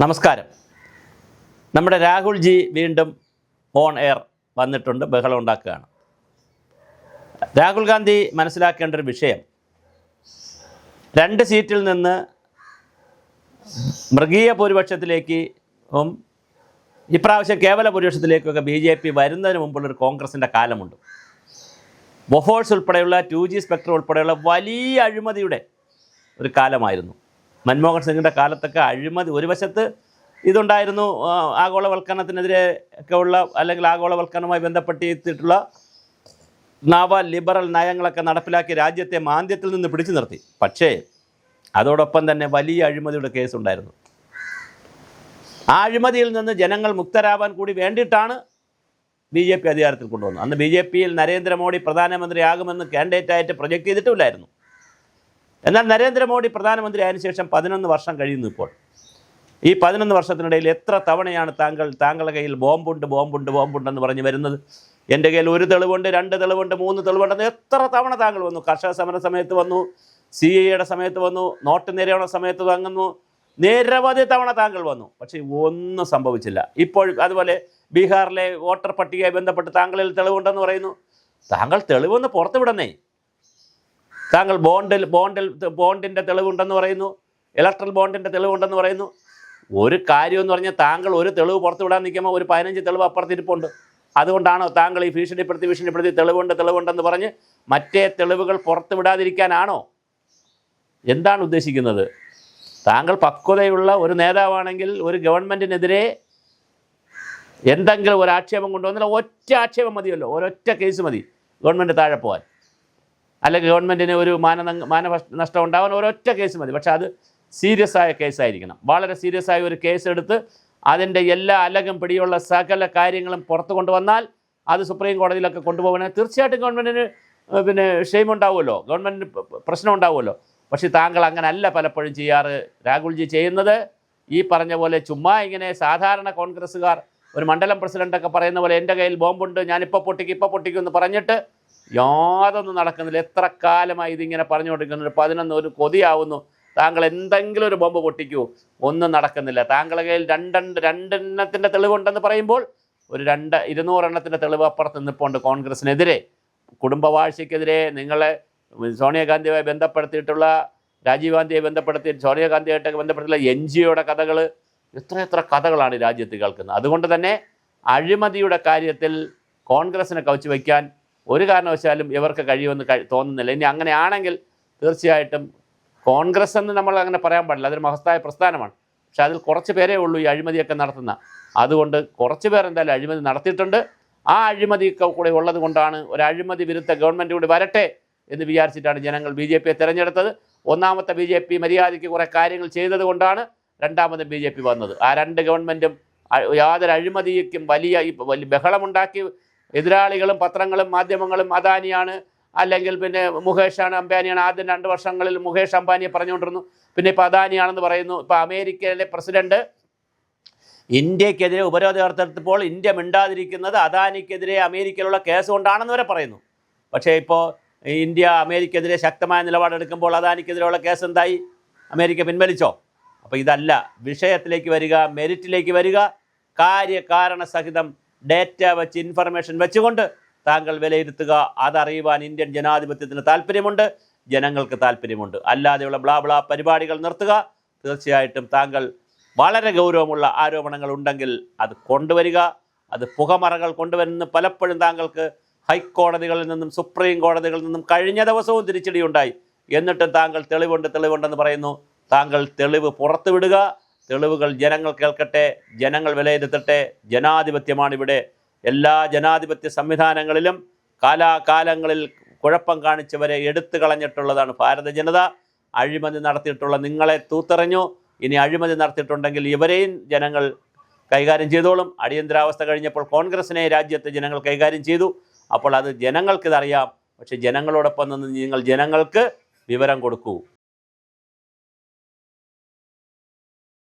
നമസ്കാരം. നമ്മുടെ രാഹുൽ ജി വീണ്ടും ഓൺ എയർ വന്നിട്ടുണ്ട് ബഹളം ഉണ്ടാക്കുകയാണ്. രാഹുൽ ഗാന്ധി മനസ്സിലാക്കേണ്ട ഒരു വിഷയം രണ്ട് സീറ്റിൽ നിന്ന് മൃഗീയ ഭൂരിപക്ഷത്തിലേക്ക് ഇപ്രാവശ്യം കേവല ഭൂരിപക്ഷത്തിലേക്കൊക്കെ ബി ജെ പി വരുന്നതിന് മുമ്പുള്ളൊരു കോൺഗ്രസിന്റെ കാലമുണ്ട്. ബൊഫോഴ്സ് ഉൾപ്പെടെയുള്ള ടു ജി സ്പെക്ട്രം ഉൾപ്പെടെയുള്ള വലിയ അഴിമതിയുടെ ഒരു കാലമായിരുന്നു. മൻമോഹൻ സിംഗിന്റെ കാലത്തൊക്കെ അഴിമതി. ഒരു വശത്ത് ഇതുണ്ടായിരുന്നു ആഗോളവൽക്കരണത്തിനെതിരെ ഒക്കെ ഉള്ള അല്ലെങ്കിൽ ആഗോളവൽക്കരണവുമായി ബന്ധപ്പെട്ടിട്ടുള്ള നവ ലിബറൽ നയങ്ങളൊക്കെ നടപ്പിലാക്കി രാജ്യത്തെ മാന്ദ്യത്തിൽ നിന്ന് പിടിച്ചു നിർത്തി. പക്ഷേ അതോടൊപ്പം തന്നെ വലിയ അഴിമതിയുടെ കേസുണ്ടായിരുന്നു ആ അഴിമതിയിൽ നിന്ന് ജനങ്ങൾ മുക്തരാവാൻ കൂടി വേണ്ടിയിട്ടാണ് ബി ജെ പി അധികാരത്തിൽ കൊണ്ടുവന്നത്. അന്ന് ബി ജെ പിയിൽ നരേന്ദ്രമോദി പ്രധാനമന്ത്രിയാകുമെന്ന് കാൻഡിഡേറ്റായിട്ട് പ്രൊജക്റ്റ് ചെയ്തിട്ടുമില്ലായിരുന്നു. എന്നാൽ നരേന്ദ്രമോദി പ്രധാനമന്ത്രി ആയതിനു ശേഷം പതിനൊന്ന് വർഷം കഴിയുന്നു ഇപ്പോൾ. ഈ പതിനൊന്ന് വർഷത്തിനിടയിൽ എത്ര തവണയാണ് താങ്കൾ താങ്കളുടെ കയ്യിൽ ബോംബുണ്ട് ബോംബുണ്ട് ബോംബുണ്ടെന്ന് പറഞ്ഞ് വരുന്നത്? എന്റെ കയ്യിൽ ഒരു തെളിവുണ്ട് രണ്ട് തെളിവുണ്ട് മൂന്ന് തെളിവുണ്ടെന്ന് എത്ര തവണ താങ്കൾ വന്നു? കർഷക സമര സമയത്ത് വന്നു സി എയുടെ സമയത്ത് വന്നു നോട്ട് നിരയണ സമയത്ത് വാങ്ങുന്നു നിരവധി തവണ താങ്കൾ വന്നു. പക്ഷേ ഒന്നും സംഭവിച്ചില്ല. ഇപ്പോൾ അതുപോലെ ബീഹാറിലെ വോട്ടർ പട്ടികയെ ബന്ധപ്പെട്ട് താങ്കളിൽ തെളിവുണ്ടെന്ന് പറയുന്നു. താങ്കൾ തെളിവൊന്ന് പുറത്തുവിടണേ. താങ്കൾ ബോണ്ടിൽ ബോണ്ടിൽ ബോണ്ടിന്റെ തെളിവുണ്ടെന്ന് പറയുന്നു. ഇലക്ട്രൽ ബോണ്ടിന്റെ തെളിവുണ്ടെന്ന് പറയുന്നു. ഒരു കാര്യം എന്ന് പറഞ്ഞാൽ താങ്കൾ ഒരു തെളിവ് പുറത്തു വിടാൻ നിൽക്കുമ്പോൾ ഒരു പതിനഞ്ച് തെളിവ് അപ്പുറത്തിരിപ്പുണ്ട് അതുകൊണ്ടാണോ താങ്കൾ ഈ ഭീഷണിപ്പെടുത്തി ഭീഷണിപ്പെടുത്തി തെളിവുണ്ട് തെളിവുണ്ടെന്ന് പറഞ്ഞ് മറ്റേ തെളിവുകൾ പുറത്തു വിടാതിരിക്കാനാണോ എന്താണ് ഉദ്ദേശിക്കുന്നത്? താങ്കൾ പക്വതയുള്ള ഒരു നേതാവാണെങ്കിൽ ഒരു ഗവൺമെന്റിനെതിരെ എന്തെങ്കിലും ഒരു ആക്ഷേപം കൊണ്ടുവന്നാൽ ഒറ്റ ആക്ഷേപം മതിയല്ലോ. ഒരൊറ്റ കേസ് മതി. ഗവൺമെന്റ് താഴെ പോകാൻ അല്ലെങ്കിൽ ഗവൺമെന്റിന് ഒരു മാന മാന നഷ്ടം ഉണ്ടാവാൻ ഒരൊറ്റ കേസ് മതി. പക്ഷേ അത് സീരിയസ് ആയ കേസായിരിക്കണം വളരെ സീരിയസ് ആയ ഒരു കേസ് എടുത്ത് അതിന്റെ എല്ലാ അലകും പിടിയുള്ള സകല കാര്യങ്ങളും പുറത്തു കൊണ്ടുവന്നാൽ അത് സുപ്രീം കോടതിയിലൊക്കെ കൊണ്ടുപോകണമെങ്കിൽ തീർച്ചയായിട്ടും ഗവൺമെന്റിന് പിന്നെ ഷെയിം ഉണ്ടാവുമല്ലോ. ഗവൺമെന്റിന് പ്രശ്നം ഉണ്ടാവുമല്ലോ. പക്ഷേ താങ്കൾ അങ്ങനല്ല പലപ്പോഴും ചെയ്യാറ്. രാഹുൽജി ചെയ്യുന്നത് ഈ പറഞ്ഞ പോലെ ചുമ്മാ ഇങ്ങനെ സാധാരണ കോൺഗ്രസ്സുകാർ ഒരു മണ്ഡലം പ്രസിഡന്റൊക്കെ പറയുന്ന പോലെ എന്റെ കയ്യിൽ ബോംബുണ്ട് ഞാനിപ്പോൾ പൊട്ടിക്കും ഇപ്പോൾ പൊട്ടിക്കും എന്ന് പറഞ്ഞിട്ട് യാതൊന്നും നടക്കുന്നില്ല. എത്ര കാലമായി ഇതിങ്ങനെ പറഞ്ഞുകൊണ്ടിരിക്കുന്നു. പതിനൊന്ന് ഒരു കൊതിയാവുന്നു. താങ്കൾ എന്തെങ്കിലും ഒരു ബോംബ് പൊട്ടിക്കൂ. ഒന്നും നടക്കുന്നില്ല. താങ്കളുടെ കയ്യിൽ രണ്ടെണ്ണ രണ്ടെണ്ണത്തിന്റെ തെളിവുണ്ടെന്ന് പറയുമ്പോൾ ഒരു രണ്ട് ഇരുന്നൂറെണ്ണത്തിന്റെ തെളിവ് അപ്പുറത്ത് നിൽപ്പുണ്ട് കോൺഗ്രസിനെതിരെ. കുടുംബവാഴ്ചയ്ക്കെതിരെ നിങ്ങളെ സോണിയാഗാന്ധിയുമായി ബന്ധപ്പെടുത്തിയിട്ടുള്ള രാജീവ് ഗാന്ധിയെ ബന്ധപ്പെടുത്തി സോണിയാഗാന്ധിയായിട്ടൊക്കെ ബന്ധപ്പെടുത്തിയിട്ടുള്ള എൻ ജി ഒയുടെ കഥകൾ എത്ര എത്ര കഥകളാണ് രാജ്യത്ത് കേൾക്കുന്നത്. അതുകൊണ്ട് തന്നെ അഴിമതിയുടെ കാര്യത്തിൽ കോൺഗ്രസിനെ കവച്ചു വയ്ക്കാൻ ഒരു കാരണവശാലും ഇവർക്ക് കഴിയുമെന്ന് തോന്നുന്നില്ല. ഇനി അങ്ങനെയാണെങ്കിൽ തീർച്ചയായിട്ടും കോൺഗ്രസ് എന്ന് നമ്മൾ അങ്ങനെ പറയാൻ പാടില്ല. അതൊരു മഹത്തായ പ്രസ്ഥാനമാണ്. പക്ഷെ അതിൽ കുറച്ച് പേരേ ഉള്ളൂ ഈ അഴിമതിയൊക്കെ നടത്തുന്ന. അതുകൊണ്ട് കുറച്ച് പേർ എന്തായാലും അഴിമതി നടത്തിയിട്ടുണ്ട്. ആ അഴിമതിയൊക്കെ കൂടെ ഉള്ളത് കൊണ്ടാണ് ഒരു അഴിമതി വിരുദ്ധ ഗവൺമെന്റ് കൂടി വരട്ടെ എന്ന് വിചാരിച്ചിട്ടാണ് ജനങ്ങൾ ബി ജെ പിയെ തിരഞ്ഞെടുത്തത്. ഒന്നാമത്തെ ബി ജെ പി മര്യാദയ്ക്ക് കുറേ കാര്യങ്ങൾ ചെയ്തത് കൊണ്ടാണ് രണ്ടാമത് ബി ജെ പി വന്നത്. ആ രണ്ട് ഗവൺമെന്റും യാതൊരു അഴിമതിക്കും വലിയ ബഹളമുണ്ടാക്കി എതിരാളികളും പത്രങ്ങളും മാധ്യമങ്ങളും അദാനിയാണ്. അല്ലെങ്കിൽ പിന്നെ മുകേഷാണ് അംബാനിയാണ്. ആദ്യം രണ്ട് വർഷങ്ങളിൽ മുകേഷ് അംബാനിയെ പറഞ്ഞുകൊണ്ടിരുന്നു. പിന്നെ ഇപ്പോൾ അദാനിയാണെന്ന് പറയുന്നു. ഇപ്പോൾ അമേരിക്കയിലെ പ്രസിഡന്റ് ഇന്ത്യക്കെതിരെ ഉപരോധം ഏർപ്പെടുത്തപ്പോൾ ഇന്ത്യ മിണ്ടാതിരിക്കുന്നത് അദാനിക്കെതിരെ അമേരിക്കയിലുള്ള കേസ് കൊണ്ടാണെന്ന് വരെ പറയുന്നു. പക്ഷേ ഇപ്പോൾ ഇന്ത്യ അമേരിക്കെതിരെ ശക്തമായ നിലപാടെടുക്കുമ്പോൾ അദാനിക്കെതിരെയുള്ള കേസ് എന്തായി? അമേരിക്ക പിൻവലിച്ചോ? അപ്പോൾ ഇതല്ല. വിഷയത്തിലേക്ക് വരിക മെരിറ്റിലേക്ക് വരിക കാര്യകാരണ സഹിതം ഡേറ്റ വെച്ച് ഇൻഫർമേഷൻ വെച്ചുകൊണ്ട് താങ്കൾ വിലയിരുത്തുക. അതറിയുവാൻ ഇന്ത്യൻ ജനാധിപത്യത്തിന് താല്പര്യമുണ്ട് ജനങ്ങൾക്ക് താല്പര്യമുണ്ട്. അല്ലാതെയുള്ള ബ്ലാ ബ്ലാ പരിപാടികൾ നിർത്തുക. തീർച്ചയായിട്ടും താങ്കൾ വളരെ ഗൗരവമുള്ള ആരോപണങ്ങൾ ഉണ്ടെങ്കിൽ അത് കൊണ്ടുവരിക. അത് പുകമറകൾ കൊണ്ടുവരുന്ന പലപ്പോഴും താങ്കൾക്ക് ഹൈക്കോടതികളിൽ നിന്നും സുപ്രീം കോടതികളിൽ നിന്നും കഴിഞ്ഞ ദിവസവും തിരിച്ചടിയുണ്ടായി. എന്നിട്ടും താങ്കൾ തെളിവുണ്ട് തെളിവുണ്ടെന്ന് പറയുന്നു. താങ്കൾ തെളിവ് പുറത്തുവിടുക. തെളിവുകൾ ജനങ്ങൾ കേൾക്കട്ടെ ജനങ്ങൾ വിലയിരുത്തട്ടെ ജനാധിപത്യമാണ് ഇവിടെ. എല്ലാ ജനാധിപത്യ സംവിധാനങ്ങളിലും കാലാകാലങ്ങളിൽ കുഴപ്പം കാണിച്ചവരെ എടുത്തു കളഞ്ഞിട്ടുള്ളതാണ് ഭാരത ജനത. അഴിമതി നടത്തിയിട്ടുള്ള നിങ്ങളെ തൂത്തെറിഞ്ഞു. ഇനി അഴിമതി നടത്തിയിട്ടുണ്ടെങ്കിൽ ഇവരെയും ജനങ്ങൾ കൈകാര്യം ചെയ്തോളും. അടിയന്തരാവസ്ഥ കഴിഞ്ഞപ്പോൾ കോൺഗ്രസിനെ രാജ്യത്തെ ജനങ്ങൾ കൈകാര്യം ചെയ്തു. അപ്പോൾ അത് ജനങ്ങൾക്കിതറിയാം. പക്ഷേ ജനങ്ങളോടൊപ്പം നിന്ന് നിങ്ങൾ ജനങ്ങൾക്ക് വിവരം കൊടുക്കൂ.